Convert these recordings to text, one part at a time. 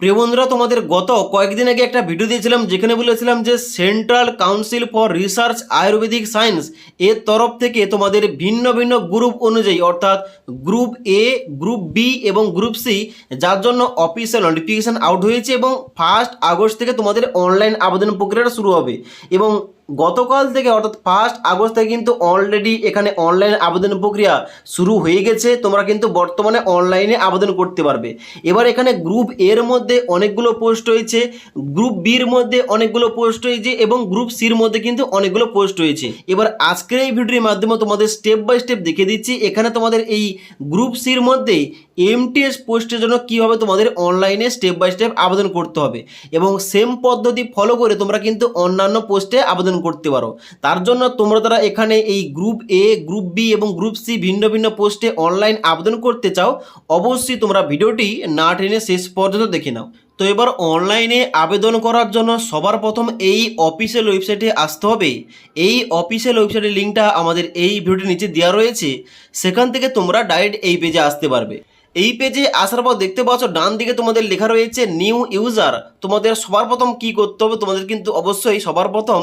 প্রিয় বন্ধুরা, তোমাদের গত কয়েকদিন আগে একটা ভিডিও দিয়েছিলাম, যেখানে বলেছিলাম যে central council for research ayurvedic science এর তরফ থেকে তোমাদের ভিন্ন ভিন্ন গ্রুপ অনুযায়ী, অর্থাৎ গ্রুপ এ গ্রুপ বি এবং গ্রুপ সি যার জন্য অফিসিয়াল নোটিফিকেশান আউট হয়েছে এবং ফার্স্ট আগস্ট থেকে তোমাদের অনলাইন আবেদন প্রক্রিয়াটা শুরু হবে। এবং গতকাল থেকে, অর্থাৎ ফার্স্ট আগস্ট থেকে কিন্তু অলরেডি এখানে অনলাইন আবেদন প্রক্রিয়া শুরু হয়ে গেছে। তোমরা কিন্তু বর্তমানে অনলাইনে আবেদন করতে পারবে। এবার এখানে গ্রুপ এর মধ্যে অনেকগুলো পোস্ট হয়েছে গ্রুপ বির মধ্যে অনেকগুলো পোস্ট হয়েছে এবং গ্রুপ সির মধ্যে কিন্তু অনেকগুলো পোস্ট হয়েছে এবার আজকের এই ভিডিওর মাধ্যমে তোমাদের স্টেপ বাই স্টেপ দেখিয়ে দিচ্ছি, এখানে তোমাদের এই গ্রুপ সির মধ্যে এমটিএস পোস্টের জন্য কীভাবে তোমাদের অনলাইনে স্টেপ বাই স্টেপ আবেদন করতে হবে। এবং সেম পদ্ধতি ফলো করে তোমরা কিন্তু অন্যান্য পোস্টে আবেদন করতে পারো। তার জন্য তোমরা তারা এখানে এই গ্রুপ এ গ্রুপ বি এবং গ্রুপ সি ভিন্ন ভিন্ন পোস্টে অনলাইন আবেদন করতে চাও, অবশ্যই তোমরা ভিডিওটি না টেনে শেষ পর্যন্ত দেখে নাও। তো এবার অনলাইনে আবেদন করার জন্য সবার প্রথম এই অফিসিয়াল ওয়েবসাইটে আসতে হবে। এই অফিসিয়াল ওয়েবসাইটের লিঙ্কটা আমাদের এই ভিডিওটির নিচে দেওয়া রয়েছে। সেখান থেকে তোমরা ডাইরেক্ট এই পেজে আসতে পারবে। এই পেজে আসার পর দেখতে পাচ্ছ, ডান দিকে তোমাদের লেখা রয়েছে, নিউ ইউজার। তোমাদের সবার প্রথম কি করতে হবে, তোমাদের কিন্তু অবশ্যই সবার প্রথম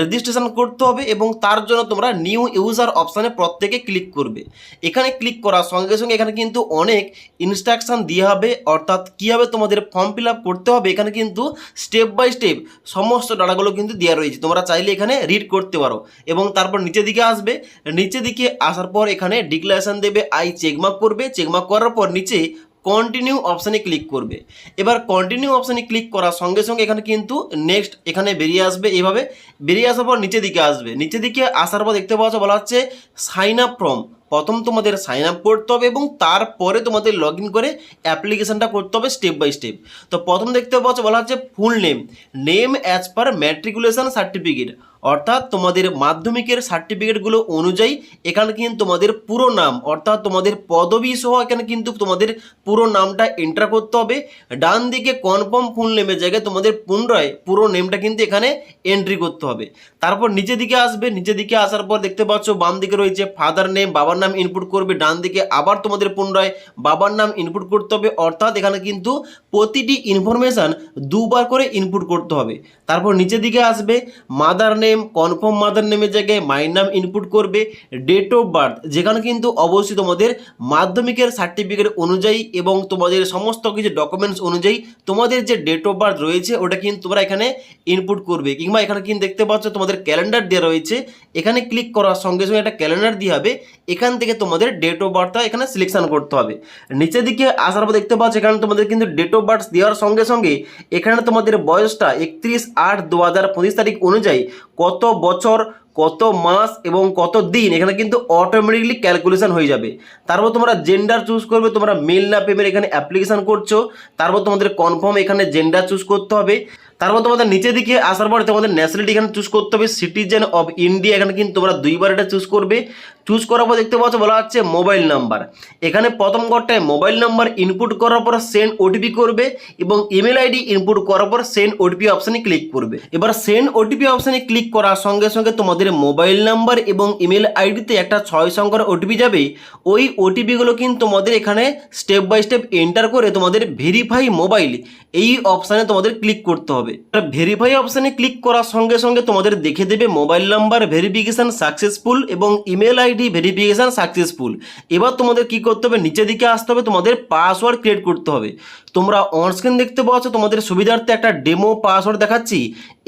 রেজিস্ট্রেশন করতে হবে এবং তার জন্য তোমরা নিউ ইউজার অপশানে প্রত্যেকে ক্লিক করবে। এখানে ক্লিক করার সঙ্গে সঙ্গে এখানে কিন্তু অনেক ইনস্ট্রাকশান দেওয়া হবে, অর্থাৎ কীভাবে তোমাদের ফর্ম ফিল করতে হবে, এখানে কিন্তু স্টেপ বাই স্টেপ সমস্ত ডাটাগুলো কিন্তু দেওয়া রয়েছে। তোমরা চাইলে এখানে রিড করতে পারো এবং তারপর নিচের দিকে আসবে। নিচের দিকে আসার পর এখানে ডিক্লারেশন দেবে আই চেকমার্ক করবে। চেকমার্ক করার পর নিচে কন্টিনিউ অপশানে ক্লিক করবে। এবার কন্টিনিউ অপশানে ক্লিক করার সঙ্গে সঙ্গে এখানে কিন্তু নেক্সট এখানে বেরিয়ে আসবে এভাবে বেরিয়ে আসার পর নিচের দিকে আসবে। নিচের দিকে আসার পর দেখতে পাচ্ছ বলা হচ্ছে সাইন আপ ফ্রম প্রথম তোমাদের সাইন আপ করতে হবে এবং তারপরে তোমাদের লগ করে অ্যাপ্লিকেশনটা করতে হবে স্টেপ বাই স্টেপ তো প্রথম দেখতে পাচ্ছ বলা হচ্ছে full name name as per matriculation certificate অর্থাৎ তোমাদের মাধ্যমিকের সার্টিফিকেটগুলো অনুযায়ী এখানে কিন্তু তোমাদের পুরো নাম, অর্থাৎ তোমাদের পদবি সহ এখানে কিন্তু তোমাদের পুরো নামটা এন্টার করতে হবে। ডান দিকে কনফার্ম ফুল নেমের জায়গায় তোমাদের পুনরায় পুরো নেমটা কিন্তু এখানে এন্ট্রি করতে হবে। তারপর নিচে দিকে আসবে নিচে দিকে আসার পর দেখতে পাচ্ছ বাম দিকে রয়েছে ফাদার নেম বাবার নাম ইনপুট করবে, ডান দিকে আবার তোমাদের পুনরায় বাবার নাম ইনপুট করতে হবে। অর্থাৎ এখানে কিন্তু প্রতিটি ইনফরমেশান দুবার করে ইনপুট করতে হবে। তারপর নিচে দিকে আসবে মাদার নেম কনফার্ম মাদার নেমের জায়গায় মায়ের নাম ইনপুট করবে ডেট অফ বার্থ যেখানে কিন্তু অবশ্যই তোমাদের মাধ্যমিকের সার্টিফিকেট অনুযায়ী এবং তোমাদের সমস্ত কিছু ডকুমেন্টস অনুযায়ী তোমাদের যে ডেট অফ বার্থ রয়েছে, ওটা কিন্তু তোমরা এখানে ইনপুট করবে। কিংবা এখানে কিন্তু দেখতে পাচ্ছ তোমাদের ক্যালেন্ডার দেওয়া রয়েছে। এখানে ক্লিক করার সঙ্গে সঙ্গে একটা ক্যালেন্ডার দিয়ে হবে। এখান থেকে তোমাদের ডেট অফ বার্থটা এখানে সিলেকশন করতে হবে। নিচের দিকে আসার পর দেখতে পাচ্ছ, এখানে তোমাদের কিন্তু ডেট অফ বার্থ দেওয়ার সঙ্গে সঙ্গে এখানে তোমাদের বয়সটা একত্রিশ আট দু তারিখ অনুযায়ী কত বছর কত মাস এবং কত দিন, এখানে কিন্তু অটোমেটিকলি ক্যালকুলেশন হয়ে যাবে। তারপর তোমরা জেন্ডার চুজ করবে, তোমরা মেল না ফিমেল এখানে অ্যাপ্লিকেশন করছ, তারপর তোমাদের কনফার্ম এখানে জেন্ডার চুজ করতে হবে। তারপর তোমাদের নিচে দিকে আসার পরে তোমাদের ন্যাশনালিটি এখানে চুজ করতে হবে সিটিজেন অফ ইন্ডিয়া এখানে কিন্তু তোমরা দুইবার এটা চুজ করবে। চুজ করার পর দেখতে পাচ্ছ বলা হচ্ছে মোবাইল নাম্বার এখানে প্রথম ঘরটায় মোবাইল নাম্বার ইনপুট করার পর সেন্ড ওটিপি করবে এবং ইমেল আইডি ইনপুট করার পর সেন্ড ওটিপি অপশানে ক্লিক করবে। এবার সেন্ড ওটিপি অপশানে ক্লিক করার সঙ্গে সঙ্গে তোমাদের মোবাইল নাম্বার এবং ইমেল আইডিতে একটা ছয় সংখ্যার ওটিপি যাবে, ওই ওটিপিগুলো কিন্তু তোমাদের এখানে স্টেপ বাই স্টেপ এন্টার করে তোমাদের ভেরিফাই মোবাইল এই অপশানে তোমাদের ক্লিক করতে হবে। ভেরিফাই অপশানে ক্লিক করার সঙ্গে সঙ্গে তোমাদের দেখে দেবে মোবাইল নাম্বার ভেরিফিকেশান সাকসেসফুল এবং ইমেল আইডি ভেরিফিকেশান সাকসেসফুল এবার তোমাদের কি করতে হবে, নিচের দিকে আসতে হবে, তোমাদের পাসওয়ার্ড ক্রিয়েট করতে হবে। তোমরা অনস্ক্রিন দেখতে পাচ্ছ তোমাদের সুবিধার্থে একটা ডেমো পাসওয়ার্ড দেখাচ্ছি।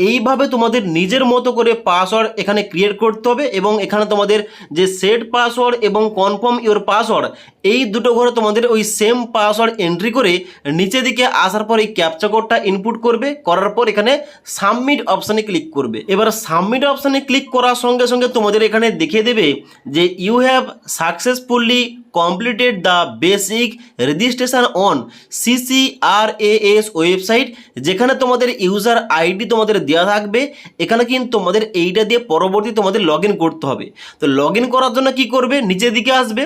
এইভাবে তোমাদের নিজের মতো করে পাসওয়ার্ড এখানে ক্রিয়েট করতে হবে এবং এখানে তোমাদের যে সেট পাসওয়ার্ড এবং কনফার্ম ইউর পাসওয়ার্ড এই দুটো ঘরে তোমাদের ওই সেম পাসওয়ার্ড এন্ট্রি করে নিচে দিকে আসার পর এই ক্যাপচা কোডটা ইনপুট করবে, করার পর এখানে সাবমিট অপশানে ক্লিক করবে। এবার সাবমিট অপশানে ক্লিক করার সঙ্গে সঙ্গে তোমাদের এখানে দেখিয়ে দেবে যে you have successfully completed the basic registration on CCRAS website যেখানে তোমাদের ইউজার আইডি তোমাদের দেওয়া থাকবে। এখানে কিন্তু তোমাদের এইটা দিয়ে পরবর্তী তোমাদের লগ করতে হবে। তো লগ করার জন্য কি করবে? নিচের দিকে আসবে।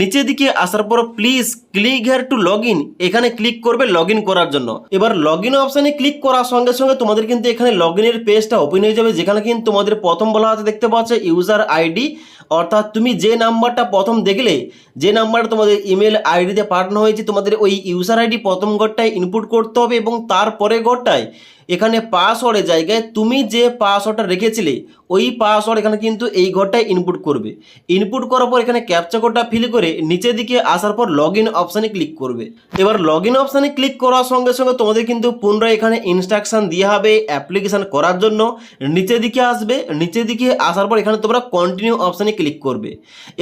নিচের দিকে আসার পর please click here to log এখানে ক্লিক করবে লগ করার জন্য। এবার লগ ইন অপশানে ক্লিক করার সঙ্গে সঙ্গে তোমাদের কিন্তু এখানে লগ ইনের পেজটা ওপেন হয়ে যাবে, যেখানে কিন্তু তোমাদের প্রথম বলা আছে, দেখতে পাচ্ছ ইউজার আইডি অর্থাৎ তুমি যে নাম্বারটা প্রথম দেখলে, যে যে নাম্বারটা তোমাদের ইমেল আইডিতে পাঠানো হয়েছে, তোমাদের ওই ইউজার আইডি প্রথম ঘরটায় ইনপুট করতে হবে এবং তারপরে ঘরটায় এখানে পাসওয়ার্ডের জায়গায় তুমি যে পাসওয়ার্ডটা রেখেছিলে, ওই পাসওয়ার্ড এখানে কিন্তু এই ঘরটায় ইনপুট করবে। ইনপুট করার পর এখানে ক্যাপচা কোডটা ফিল করে নিচের দিকে আসার পর লগ ইন অপশানে ক্লিক করবে। এবার লগ ইন অপশানে ক্লিক করার সঙ্গে সঙ্গে তোমাদের কিন্তু পুনরায় এখানে ইনস্ট্রাকশান দেওয়া হবে অ্যাপ্লিকেশান করার জন্য। নিচের দিকে আসবে, নিচের দিকে আসার পর এখানে তোমরা কন্টিনিউ অপশানে ক্লিক করবে।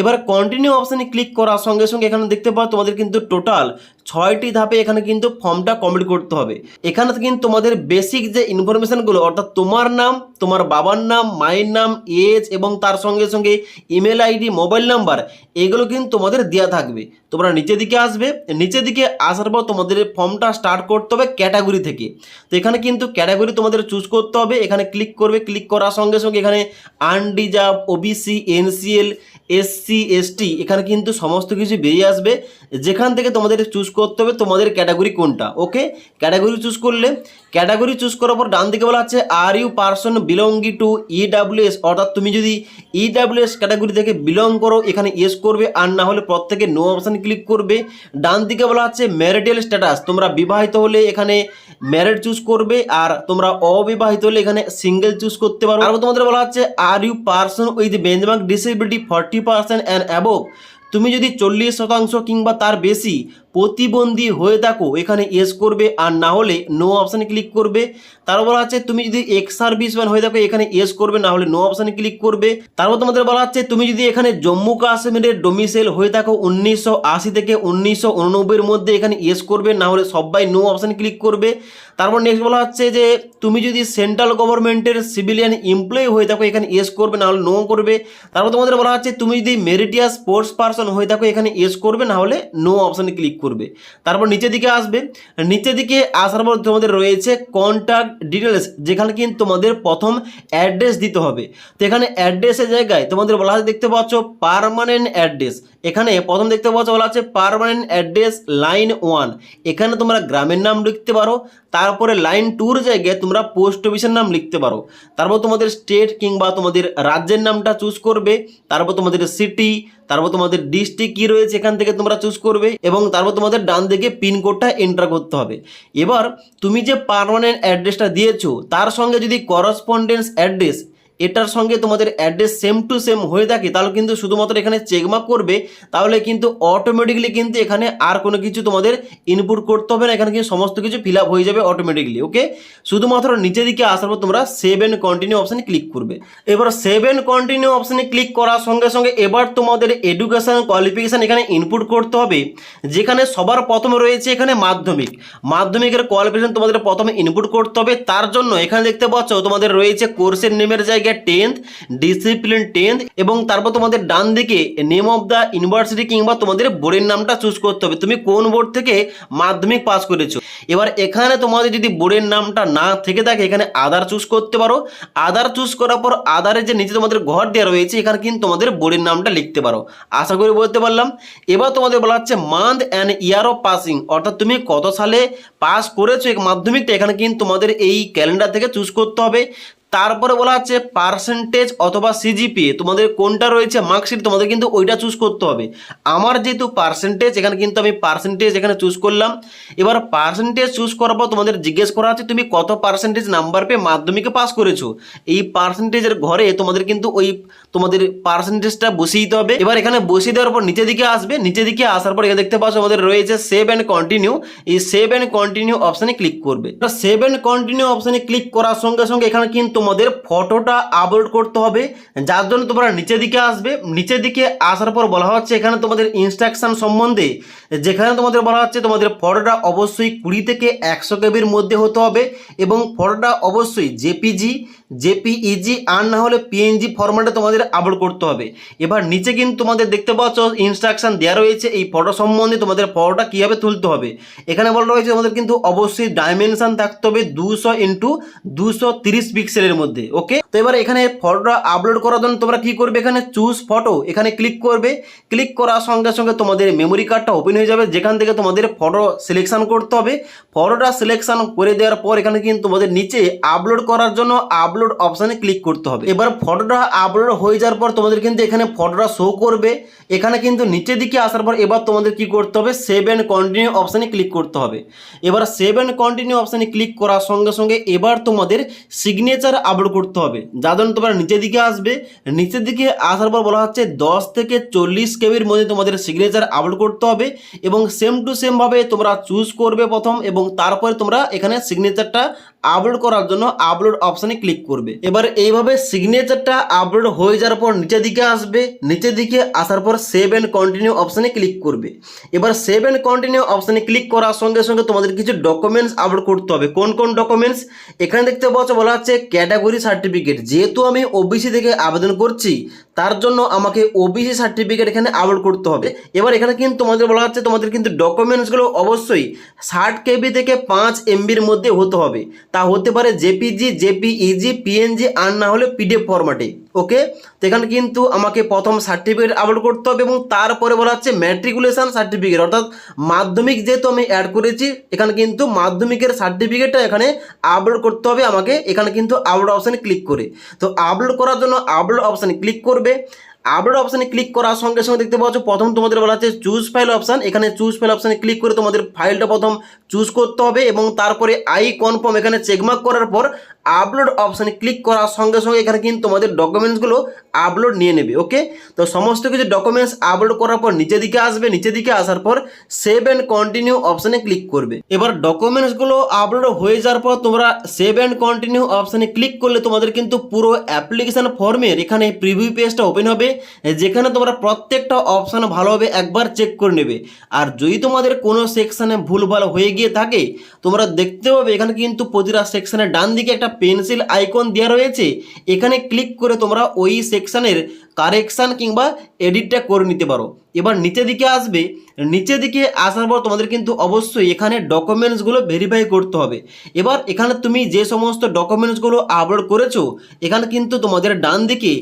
এবার কন্টিনিউ অপশানে ক্লিক করার সঙ্গে সঙ্গে এখানে দেখতে পাও তোমাদের কিন্তু টোটাল ছয়টি ধাপে এখানে কিন্তু ফর্মটা কমপ্লিট করতে হবে। এখানে কিন্তু তোমাদের বেসিক যে ইনফরমেশনগুলো অর্থাৎ তোমার নাম, তোমার বাবার নাম, মায়ের নাম এজ এবং তার সঙ্গে সঙ্গে ইমেল আইডি মোবাইল নাম্বার এগুলো কিন্তু তোমাদের দেওয়া থাকবে। তোমরা নিচের দিকে আসবে নিচের দিকে আসার পর তোমাদের ফর্মটা স্টার্ট করতে হবে ক্যাটাগরি থেকে। তো এখানে কিন্তু ক্যাটাগরি তোমাদের চুজ করতে হবে, এখানে ক্লিক করবে ক্লিক করার সঙ্গে সঙ্গে এখানে unreserved OBC NCL SC ST এখানে কিন্তু সমস্ত কিছু বেরিয়ে আসবে। যেখান থেকে তোমাদের চুজ করতে হবে তোমাদের ক্যাটাগরি কোনটা? ওকে ক্যাটাগরি চুজ করলে ক্যাটাগরি চুজ করার পর ডান দিকে বলা হচ্ছে are you person belonging to EWS অর্থাৎ তুমি যদি ইডাব্লিউএস ক্যাটাগরি থেকে বিলং করো, এখানে ইয়েস করবে, আর না হলে প্রত্যেকে নো অপশান ক্লিক করবে। ডান দিকে বলা হচ্ছে ম্যারিটাল স্ট্যাটাস তোমরা বিবাহিত হলে এখানে ম্যারিড চুজ করবে, আর তোমরা অবিবাহিত হলে এখানে সিঙ্গেল চুজ করতে পারো। আর তোমাদের বলা হচ্ছে are you person with benchmark disability forty percent and above তুমি যদি চল্লিশ শতাংশ কিংবা তার বেশি প্রতিবন্ধী হয়ে থাকো, এখানে এস করবে, আর না হলে নো অপশানে ক্লিক করবে। তারপর বলা হচ্ছে, তুমি যদি এক্স সার্ভিসম্যান হয়ে থাকো, এখানে এস করবে, না হলে নো অপশানে ক্লিক করবে। তারপর তোমাদের বলা হচ্ছে, তুমি যদি এখানে জম্মু কাশ্মীরের ডোমিসাইল হয়ে থাকো, উনিশশো আশি থেকে উনিশশো উননব্বইয়ের মধ্যে এখানে এস করবে, না হলে সবাই নো অপশানে ক্লিক করবে। তারপর নেক্সট বলা হচ্ছে যে, তুমি যদি সেন্ট্রাল গভর্নমেন্টের সিভিলিয়ান এমপ্লয়ি হয়ে থাকো, এখানে এস করবে, না হলে নো করবে। তারপর তোমাদের বলা হচ্ছে, তুমি যদি মেরিটিয়াস স্পোর্টস পার্সন হয়ে থাকো, এখানে এস করবে, না হলে নো অপশানে ক্লিক করবে। তারপর নিচের দিকে আসবে। নিচের দিকে আসার পর তোমাদের রয়েছে কন্ট্যাক্ট ডিটেলস যেখানে কিন্তু তোমাদের প্রথম অ্যাড্রেস দিতে হবে। তো এখানে অ্যাড্রেসের জায়গায় তোমাদের বলা আছে দেখতে পাচ্ছ পারমানেন্ট অ্যাড্রেস এখানে প্রথম দেখতে পাচ্ছ বলা আছে পারমানেন্ট অ্যাড্রেস লাইন ওয়ান এখানে তোমরা গ্রামের নাম লিখতে পারো। তারপরে লাইন টুর জায়গায় তোমরা পোস্ট অফিসের নাম লিখতে পারো। তারপর তোমাদের স্টেট কিংবা তোমাদের রাজ্যের নামটা চুজ করবে। তারপর তোমাদের সিটি তারপর তোমাদের ডিস্ট্রিক্ট কী রয়েছে এখান থেকে তোমরা চুজ করবে এবং তারপর তোমাদের ডান দিকে পিনকোডটা এন্টার করতে হবে। এবার তুমি যে পারমানেন্ট অ্যাড্রেসটা দিয়েছ, তার সঙ্গে যদি করসপন্ডেন্স অ্যাড্রেস এটার সঙ্গে তোমাদের অ্যাড্রেস সেম টু সেম হয়ে থাকে, তাহলে কিন্তু শুধুমাত্র এখানে চেকমার্ক করবে, তাহলে কিন্তু অটোমেটিকলি কিন্তু এখানে আর কোনো কিছু তোমাদের ইনপুট করতে হবে না, এখানে কিন্তু সমস্ত কিছু ফিল হয়ে যাবে অটোমেটিকলি ওকে শুধুমাত্র নিচের দিকে আসার পর তোমরা সেভ অ্যান্ড কন্টিনিউ অপশানে ক্লিক করবে। এবার সেভ অ্যান্ড কন্টিনিউ অপশানে ক্লিক করার সঙ্গে সঙ্গে এবার তোমাদের এডুকেশান কোয়ালিফিকেশান এখানে ইনপুট করতে হবে, যেখানে সবার প্রথমে রয়েছে এখানে মাধ্যমিক। মাধ্যমিকের কোয়ালিফিকেশান তোমাদের প্রথমে ইনপুট করতে হবে, তার জন্য এখানে দেখতে পাচ্ছ তোমাদের রয়েছে কোর্সের নেমের জায়গায় টেন্থ ডিসিপ্লিন টেন্থ এবং তারপর তোমাদের ডান দিকে নেম অফ দ্য ইউনিভার্সিটি কিংবা তোমাদের বোর্ডের নামটা চুজ করতে হবে। তুমি কোন বোর্ড থেকে মাধ্যমিক পাস করেছ? এবার এখানে তোমাদের যদি বোর্ডের নামটা না থেকে থাকে, এখানে আধার চুজ করতে পারো। আধার চুজ করার পর আধারের যে নিচে তোমাদের ঘর দেওয়া রয়েছে, এখানে কিন্তু তোমাদের বোর্ডের নামটা লিখতে পারো। আশা করি বলতে পারলাম। এবার তোমাদের বলা হচ্ছে month and year of passing অর্থাৎ তুমি কত সালে পাস করেছ মাধ্যমিকটা, এখানে কিন্তু তোমাদের এই ক্যালেন্ডার থেকে চুজ করতে হবে। তারপরে বলা হচ্ছে পার্সেন্টেজ অথবা সিজিপিএ তোমাদের কোনটা রয়েছে মার্কশিট তোমাদের কিন্তু ওইটা চুজ করতে হবে। আমার যেহেতু পার্সেন্টেজ এখানে কিন্তু আমি পার্সেন্টেজ এখানে চুজ করলাম। এবার পার্সেন্টেজ চুজ করার পর তোমাদের জিজ্ঞেস করা আছে, তুমি কত পার্সেন্টেজ নাম্বার পেয়ে মাধ্যমিকে পাস করেছ? এই পার্সেন্টেজের ঘরে তোমাদের কিন্তু ওই তোমাদের পার্সেন্টেজটা বসিয়ে দিতে হবে। এবার এখানে বসিয়ে দেওয়ার পর নিচে দিকে আসবে। নিচে দিকে আসার পর এখানে দেখতে পাচ্ছ আমাদের রয়েছে সেভ অ্যান্ড কন্টিনিউ এই সেভ অ্যান্ড কন্টিনিউ অপশানে ক্লিক করবে। সেভ অ্যান্ড কন্টিনিউ অপশানে ক্লিক করার সঙ্গে সঙ্গে এখানে কিন্তু তোমাদের ফটোটা আপলোড করতে হবে। যার জন্য তোমরা নিচের দিকে আসবে। নিচের দিকে আসার পর বলা হচ্ছে এখানে তোমাদের ইনস্ট্রাকশান সম্বন্ধে, যেখানে তোমাদের বলা হচ্ছে তোমাদের ফটোটা অবশ্যই কুড়ি থেকে একশো কেবির মধ্যে হতে হবে এবং ফটোটা অবশ্যই জেপিজি জেপিইজি আর না হলে পিএনজি ফরম্যাটে তোমাদের আপলোড করতে হবে। এবার নিচে কিন্তু তোমাদের দেখতে পাচ্ছ ইনস্ট্রাকশন দেওয়া রয়েছে এই ফটো সম্বন্ধে তোমাদের ফটোটা কীভাবে তুলতে হবে। এখানে বলা রয়েছে তোমাদের কিন্তু অবশ্যই ডাইমেনশান থাকতে হবে দুশো ইন্টু দুশো তিরিশ পিক্সেলের মধ্যে ওকে তো এবার এখানে ফটোটা আপলোড করার জন্য তোমরা কি করবে? এখানে চুজ ফটো এখানে ক্লিক করবে। ক্লিক করার সঙ্গে সঙ্গে তোমাদের মেমোরি কার্ডটা ওপেন হয়ে যাবে, যেখান থেকে তোমাদের ফটো সিলেকশান করতে হবে। ফটোটা সিলেকশান করে দেওয়ার পর এখানে কিন্তু তোমাদের নিচে আপলোড করার জন্য আপলোড আপলোড অপশানে ক্লিক করতে হবে। এবার ফটোটা আপলোড হয়ে যাওয়ার পর তোমাদের কিন্তু এখানে ফটোটা শো করবে। এখানে কিন্তু নিচের দিকে আসার পর এবার তোমাদের কি করতে হবে? সেভ অ্যান্ড কন্টিনিউ অপশানে ক্লিক করতে হবে। এবার সেভ অ্যান্ড কন্টিনিউ অপশানে ক্লিক করার সঙ্গে সঙ্গে এবার তোমাদের সিগনেচার আপলোড করতে হবে। যার জন্য তোমরা নিচের দিকে আসবে। নিচের দিকে আসার পর বলা হচ্ছে দশ থেকে চল্লিশ কেবির মধ্যে তোমাদের সিগনেচার আপলোড করতে হবে এবং সেম টু সেমভাবে তোমরা চুজ করবে প্রথম এবং তারপরে তোমরা এখানে সিগনেচারটা আপলোড করার জন্য আপলোড অপশানে ক্লিক করবে। এবার এইভাবে সিগনেচারটা আপলোড হয়ে যাওয়ার পর নিচের দিকে আসবে, নিচের দিকে আসার পর সেভ অ্যান্ড কন্টিনিউ অপশানে ক্লিক করবে। এবার সেভ অ্যান্ড কন্টিনিউ অপশানে ক্লিক করার সঙ্গে সঙ্গে তোমাদের কিছু ডকুমেন্টস আপলোড করতে হবে। কোন কোন ডকুমেন্টস এখানে দেখতে পাচ্ছ বলা হচ্ছে ক্যাটাগরি সার্টিফিকেট যেহেতু আমি ওবিসি থেকে আবেদন করছি, তার জন্য আমাকে ওবিসি সার্টিফিকেট এখানে আপলোড করতে হবে। এবার এখানে কিন্তু তোমাদের বলা হচ্ছে তোমাদের কিন্তু ডকুমেন্টসগুলো অবশ্যই ষাট কেবি থেকে পাঁচ এমবির মধ্যে হতে হবে। তা হতে পারে জেপিজি, জেপিইজি, পিএনজি, আর না হলে পিডিএফ ফরম্যাটে ওকে তো এখানে কিন্তু আমাকে প্রথম সার্টিফিকেট আপলোড করতে হবে এবং তারপরে বলা হচ্ছে ম্যাট্রিকুলেশন সার্টিফিকেট অর্থাৎ মাধ্যমিক যেহেতু আমি অ্যাড করেছি, এখানে কিন্তু মাধ্যমিকের সার্টিফিকেটটা এখানে আপলোড করতে হবে আমাকে। এখানে কিন্তু আপলোড অপশানে ক্লিক করে। তো আপলোড করার জন্য আপলোড অপশানে ক্লিক করবে। আপলোড অপশানে ক্লিক করার সঙ্গে সঙ্গে দেখতে পাচ্ছ, প্রথম তোমাদের বলা হচ্ছে চুজ ফাইল অপশান এখানে চুজ ফাইল অপশানে ক্লিক করে তোমাদের ফাইলটা প্রথম চুজ করতে হবে এবং তারপরে আই কনফার্ম এখানে চেকমার্ক করার পর আপলোড অপশানে ক্লিক করার সঙ্গে সঙ্গে এখানে কিন্তু তোমাদের ডকুমেন্টসগুলো আপলোড নিয়ে নেবে ওকে তো সমস্ত কিছু ডকুমেন্টস আপলোড করার পর নিচে দিকে আসবে নিচে দিকে আসার পর সেভ অ্যান্ড কন্টিনিউ অপশানে ক্লিক করবে। এবার ডকুমেন্টসগুলো আপলোড হয়ে যাওয়ার পর তোমরা সেভ অ্যান্ড কন্টিনিউ অপশানে ক্লিক করলে তোমাদের কিন্তু পুরো অ্যাপ্লিকেশান ফর্মের এখানে প্রিভিউ পেজটা ওপেন হবে, যেখানে তোমরা প্রত্যেকটা অপশান ভালোভাবে একবার চেক করে নেবে। আর যদি তোমাদের কোনো সেকশানে ভুলভাল হয়ে গিয়ে থাকে, তোমরা দেখতে পাবে এখানে কিন্তু প্রতিটা সেকশানের ডান দিকে একটা পেন্সিল আইকন দেওয়া রয়েছে এখানে ক্লিক করে তোমরা ওই সেকশানের কারেকশান কিংবা এডিটটা করে নিতে পারো। এবার নিচে দিকে আসবে। নিচে দিকে আসার পর তোমাদের কিন্তু অবশ্যই এখানে ডকুমেন্টসগুলো ভেরিফাই করতে হবে। এবার এখানে তুমি যে সমস্ত ডকুমেন্টসগুলো আপলোড করেছ, এখানে কিন্তু তোমাদের ডান দিকে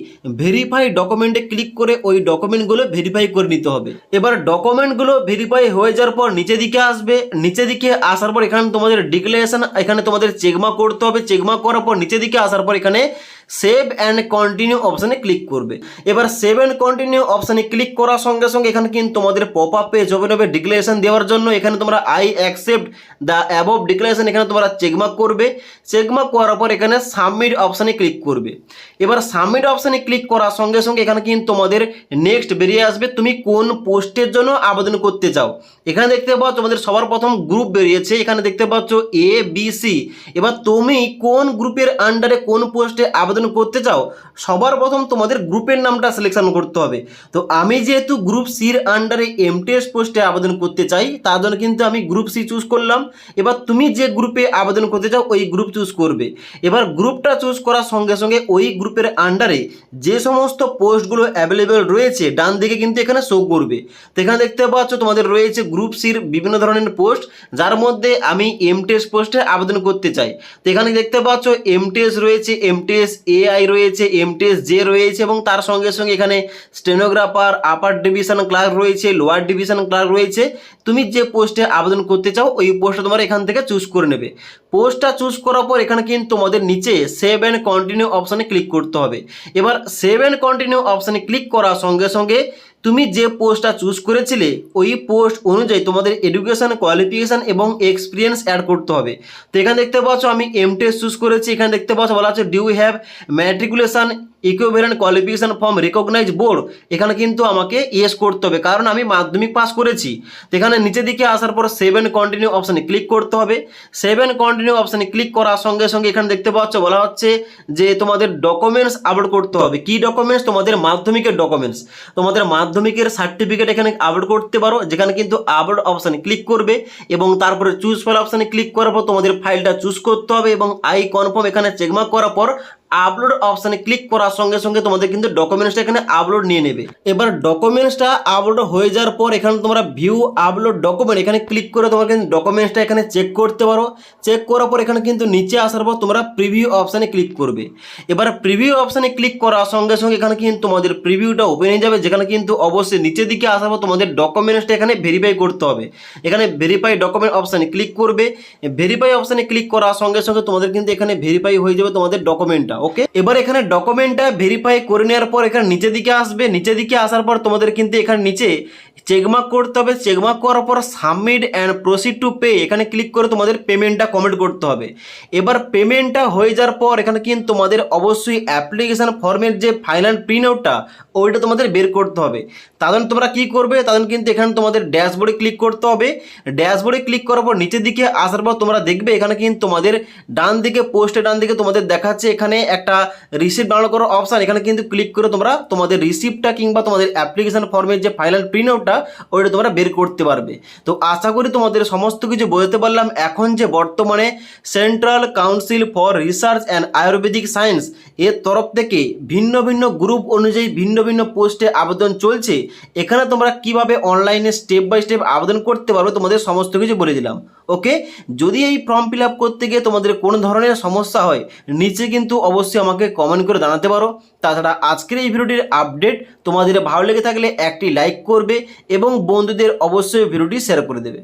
ভেরিফাই ডকুমেন্টে ক্লিক করে ওই ডকুমেন্টগুলো ভেরিফাই করে নিতে হবে। এবার ডকুমেন্টগুলো ভেরিফাই হয়ে যাওয়ার পর নিচে দিকে আসবে। নিচে দিকে আসার পর এখানে তোমাদের ডিক্লারেশন এখানে তোমাদের চেকমা করতে হবে। চেকমা করার পর নিচে দিকে আসার পর এখানে সেভ অ্যান্ড কন্টিনিউ অপশানে ক্লিক করবে। এবার সেভ অ্যান্ড কন্টিনিউ অপশানে ক্লিক করার সঙ্গে সঙ্গে এখানে কিন্তু তোমাদের পপ আপ পেজ ওপেন হবে ডিক্লারেশন দেওয়ার জন্য। এখানে তোমরা I accept the above declaration এখানে তোমরা চেকমার্ক করবে। চেকমার্ক করার পর এখানে সাবমিট অপশানে ক্লিক করবে। এবার সাবমিট অপশানে ক্লিক করার সঙ্গে সঙ্গে এখানে কিন্তু তোমাদের নেক্সট বেরিয়ে আসবে। তুমি কোন পোস্টের জন্য আবেদন করতে চাও? এখানে দেখতে পাচ্ছ তোমাদের সবার প্রথম গ্রুপ বেরিয়েছে। এখানে দেখতে পাচ্ছ এ বি সি এবার তুমি কোন গ্রুপের আন্ডারে কোন পোস্টে আবেদন করতে চাও, সবার প্রথম তোমাদের গ্রুপের নামটা সিলেকশন করতে হবে। তো আমি যেহেতু গ্রুপ সির আন্ডারে এমটিএস পোস্টে আবেদন করতে চাই, তার জন্য কিন্তু আমি গ্রুপ সি চুজ করলাম। এবার তুমি যে গ্রুপে আবেদন করতে চাও, ওই গ্রুপ চুজ করবে। এবার গ্রুপটা চুজ করার সঙ্গে সঙ্গে ওই গ্রুপের আন্ডারে যে সমস্ত পোস্টগুলো অ্যাভেলেবেল রয়েছে, ডান দিকে কিন্তু এখানে শো করবে। তো এখানে দেখতে পাচ্ছ তোমাদের রয়েছে গ্রুপ সির বিভিন্ন ধরনের পোস্ট যার মধ্যে আমি এমটিএস পোস্টে আবেদন করতে চাই। তো এখানে দেখতে পাচ্ছ এমটিএস রয়েছে এমটিএস এআই রয়েছে এমটিএস জে রয়েছে এবং তার সঙ্গে সঙ্গে এখানে স্টেনোগ্রাফার আপার ডিভিশন ক্লার্ক রয়েছে লোয়ার ডিভিশন ক্লার্ক রয়েছে। তুমি যে পোস্টে আবেদন করতে চাও, ওই পোস্টটা তোমার এখান থেকে চুজ করে নেবে। পোস্টটা চুজ করার পর এখানে কিন্তু তোমাদের নিচে সেভ অ্যান্ড কন্টিনিউ অপশানে ক্লিক করতে হবে। এবার সেভ অ্যান্ড কন্টিনিউ অপশানে ক্লিক করার সঙ্গে সঙ্গে তুমি যে পোস্টটা চুজ করেছিলে, ওই পোস্ট অনুযায়ী তোমাদের এডুকেশন কোয়ালিফিকেশান এবং এক্সপিরিয়েন্স অ্যাড করতে হবে। তো এখানে দেখতে পাচ্ছ, আমি এম এমটেস চুজ করেছি। এখানে দেখতে পাচ্ছ, বলা আছে do you have matriculation equivalent qualification from recognise board এখানে কিন্তু আমাকে ইয়েস করতে হবে। কারণ আমি মাধ্যমিক পাস করেছি। এখানে নিচের দিকে আসার পর সেভেন কন্টিনিউ অপশানে ক্লিক করতে হবে। সেভেন কন্টিনিউ অপশানে ক্লিক করার সঙ্গে সঙ্গে এখানে দেখতে পাচ্ছ, বলা হচ্ছে যে তোমাদের ডকুমেন্টস আপলোড করতে হবে। কি ডকুমেন্টস তোমাদের মাধ্যমিকের ডকুমেন্টস তোমাদের মাধ্যমিকের সার্টিফিকেট এখানে আপলোড করতে পারো, যেখানে কিন্তু আপলোড অপশানে ক্লিক করবে এবং তারপরে চুজ ফাইল অপশানে ক্লিক করার পর তোমাদের ফাইলটা চুজ করতে হবে এবং আই কনফার্ম এখানে চেকমার্ক করার পর আপলোড অপশানে ক্লিক করার সঙ্গে সঙ্গে তোমাদের কিন্তু ডকুমেন্টসটা এখানে আপলোড নিয়ে নেবে। এবার ডকুমেন্টসটা আপলোড হয়ে যাওয়ার পর এখানে তোমরা ভিউ আপলোড ডকুমেন্ট এখানে ক্লিক করে তোমার কিন্তু ডকুমেন্টসটা এখানে চেক করতে পারো। চেক করার পর এখানে কিন্তু নিচে আসার পর তোমরা প্রিভিউ অপশানে ক্লিক করবে। এবার প্রিভিউ অপশানে ক্লিক করার সঙ্গে সঙ্গে এখানে কিন্তু তোমাদের প্রিভিউটা ওপেন হয়ে যাবে, যেখানে কিন্তু অবশ্যই নিচের দিকে আসার পর তোমাদের ডকুমেন্টসটা এখানে ভেরিফাই করতে হবে। এখানে ভেরিফাই ডকুমেন্ট অপশানে ক্লিক করবে। ভেরিফাই অপশানে ক্লিক করার সঙ্গে সঙ্গে তোমাদের কিন্তু এখানে ভেরিফাই হয়ে যাবে তোমাদের ডকুমেন্টটা ফর্মটা ওকে এবার এখানে ডকুমেন্টটা ভেরিফাই করে নেওয়ার পর এখানে নিচে দিকে আসবে। নিচে দিকে আসার পর তোমাদের কিন্তু এখানে নিচে চেকমার্ক করতে হবে। চেকমার্ক করার পর submit and proceed to pay এখানে ক্লিক করে তোমাদের পেমেন্টটা কমপ্লিট করতে হবে। এবার পেমেন্টটা হয়ে যাওয়ার পর এখানে কিন্তু তোমাদের অবশ্যই অ্যাপ্লিকেশান ফর্মের যে ফাইনাল প্রিন্ট আউটটা ওইটা তোমাদের বের করতে হবে। তাদের তোমরা কি করবে? তাদের কিন্তু এখানে তোমাদের ড্যাশবোর্ডে ক্লিক করতে হবে। ড্যাশবোর্ডে ক্লিক করার পর নিচের দিকে আসার পর তোমরা দেখবে এখানে কিন্তু তোমাদের ডান দিকে পোস্টে ডান দিকে তোমাদের দেখাচ্ছে এখানে একটা রিসিপ্ট ডাউনলোড করার অপশান এখানে কিন্তু ক্লিক করে তোমরা তোমাদের রিসিপ্টটা কিংবা তোমাদের অ্যাপ্লিকেশন ফর্মের যে ফাইনাল প্রিন্ট আউটটা ওইটা তোমরা বের করতে পারবে। তো আশা করি তোমাদের সমস্ত কিছু বোঝাতে পারলাম। এখন যে বর্তমানে central council for research and ayurvedic science এর তরফ থেকে ভিন্ন ভিন্ন গ্রুপ অনুযায়ী ভিন্ন ভিন্ন পোস্টে আবেদন চলছে। এখানে তোমরা কীভাবে অনলাইনে স্টেপ বাই স্টেপ আবেদন করতে পারবে তোমাদের সমস্ত কিছু বলে দিলাম ওকে যদি এই ফর্ম ফিল করতে গিয়ে তোমাদের কোনো ধরনের সমস্যা হয়, নিচে কিন্তু অবশ্যই আমাকে কমেন্ট করে জানাতে পারো। তাছাড়া আজকের এই ভিডিওটির আপডেট তোমাদের ভালো লেগে থাকলে একটি লাইক করবে এবং বন্ধুদের অবশ্যই ভিডিওটি শেয়ার করে দেবে।